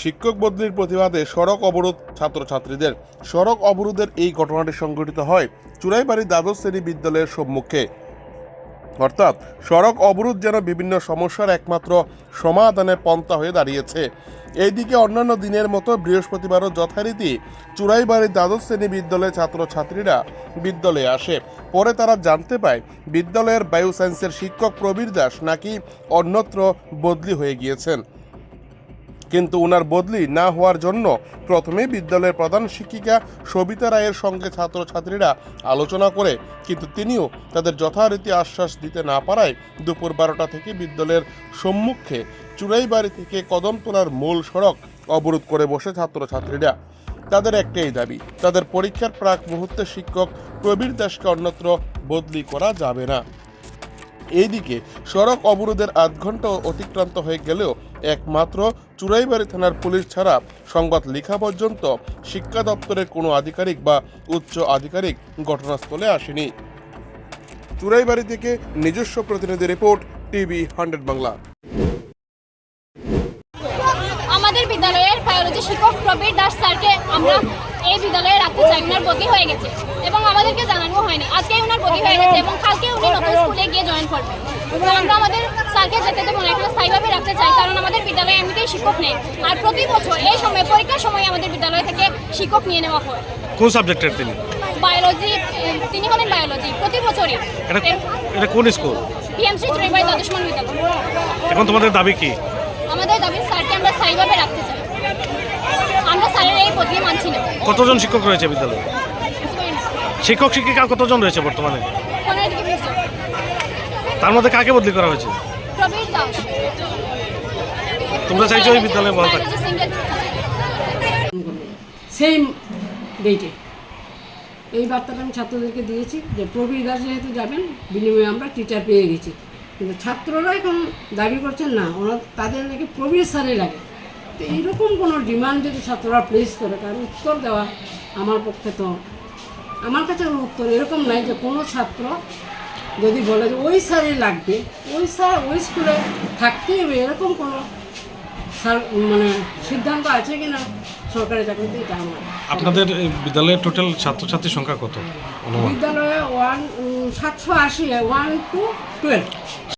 শিক্ষক বদলির প্রতিবাদে সড়ক অবরোধ ছাত্রছাত্রীদের। সড়ক অবরোধের এই ঘটনাটি সংঘটিত হয় চুরাইবাড়ি দ্বাদশ শ্রেণি বিদ্যালয়ের সম্মুখে। অর্থাৎ সড়ক অবরোধ যেন বিভিন্ন সমস্যার একমাত্র সমাধানের পন্থা হয়ে দাঁড়িয়েছে। এইদিকে অন্যান্য দিনের মতো বৃহস্পতিবারও যথারীতি চুরাইবাড়ি দ্বাদশ শ্রেণি বিদ্যালয়ের ছাত্রছাত্রীরা বিদ্যালয়ে আসে। পরে তারা জানতে পায় বিদ্যালয়ের বায়ু সায়েন্সের শিক্ষক প্রবীর দাস নাকি অন্যত্র বদলি হয়ে গিয়েছেন। কিন্তু ওনার বদলি না হওয়ার জন্য প্রথমে বিদ্যালয়ের প্রধান শিক্ষিকা সবিতা রায়ের সঙ্গে ছাত্রছাত্রীরা আলোচনা করে, কিন্তু তিনিও তাদের যথারীতি আশ্বাস দিতে না পারায় দুপুর বারোটা থেকে বিদ্যালয়ের সম্মুখে চুড়াইবাড়ি থেকে কদমতলার মূল সড়ক অবরোধ করে বসে ছাত্রছাত্রীরা। তাদের একটাই দাবি, তাদের পরীক্ষার প্রাক মুহূর্তে শিক্ষক প্রবীর দাসকে অন্যত্র বদলি করা যাবে না। এইদিকে সড়ক অবরোধের আধ ঘণ্টা অতিক্রান্ত হয়ে গেলেও একমাত্র চুরাইবাড়ি থানার পুলিশ ছাড়া সংবাদ লেখা পর্যন্ত শিক্ষা দপ্তরের কোনো আধিকারিক বা উচ্চ আধিকারিক ঘটনাস্থলে আসেনি। চুরাইবাড়ি থেকে নিজস্ব প্রতিনিধি রিপোর্ট, টিভি হান্ড্রেড বাংলা। আমাদের বিদ্যালয়ের বায়োলজি শিক্ষক প্রবীর দাস স্যারকে আমরা এই বিদ্যালয়ে রাখতে চাই ওনার বদলি হয়ে গেছে। এবং আমাদেরকে জানানো হয়নি। আজকে ওনার বদলি হয়ে গেছে এবং কালকে উনি নতুন স্কুলে গিয়ে জয়েন করবেন। তো আমরা আমাদের স্যারকে যেতে দেবো না এখানে স্থায়ীভাবে রাখতে চাই কারণ আমাদের বিদ্যালয়ে এমনিতেই শিক্ষক নেই। আর প্রতি বছর এই সময় পরীক্ষার সময় আমাদের বিদ্যালয় থেকে শিক্ষক নিয়ে নেওয়া হয়। কোন সাবজেক্টের তিনি? বায়োলজি তিনি হলেন বায়োলজি প্রতি বছরই। এটা কোন স্কুল? পিএমসি চুরিবাই দ্বাদশমান বিদ্যালয় এখন তোমাদের দাবি কি? আমাদের দাবি স্যারকে আমরা স্থায়ীভাবে রাখতে চাই। বদলি মানছি না। কতজন শিক্ষক রয়েছে বিদ্যালয়ে? শিক্ষক শিক্ষিকা কতজন রয়েছে বর্তমানে? তার মধ্যে কাকে বদলি করা হয়েছে? তোমরা চাইছো ওই বিদ্যালয়ে ভালো থাকে। বায়োলজি সেম ডেটে এই বার্তাটা আমি ছাত্রদেরকে দিয়েছি যে প্রবীর দাস যেহেতু যাবেন বিনিময়ে আমরা টিচার পেয়ে গেছি। কিন্তু ছাত্ররা এখন দাবি করছেন না ওনার তাদের নাকি প্রবীর স্যারে লাগে। তো এইরকম কোনো ডিমান্ড যদি ছাত্ররা প্লেস করে তার উত্তর দেওয়া আমার পক্ষে তো আমার কাছে উত্তর এরকম নাই যে কোনো ছাত্র যদি বলে যে ওই স্যারে লাগবে ওই স্যার ওই স্কুলে থাকতেই হবে এরকম কোনো স্যার মানে সিদ্ধান্ত আছে কি না সরকারি চাকরিতে এটা আমার আপনাদের বিদ্যালয়ের টোটাল ছাত্রছাত্রীর সংখ্যা কত? বিদ্যালয়ে ওয়ান সাতশো আশি ওয়ান টু টুয়েলভ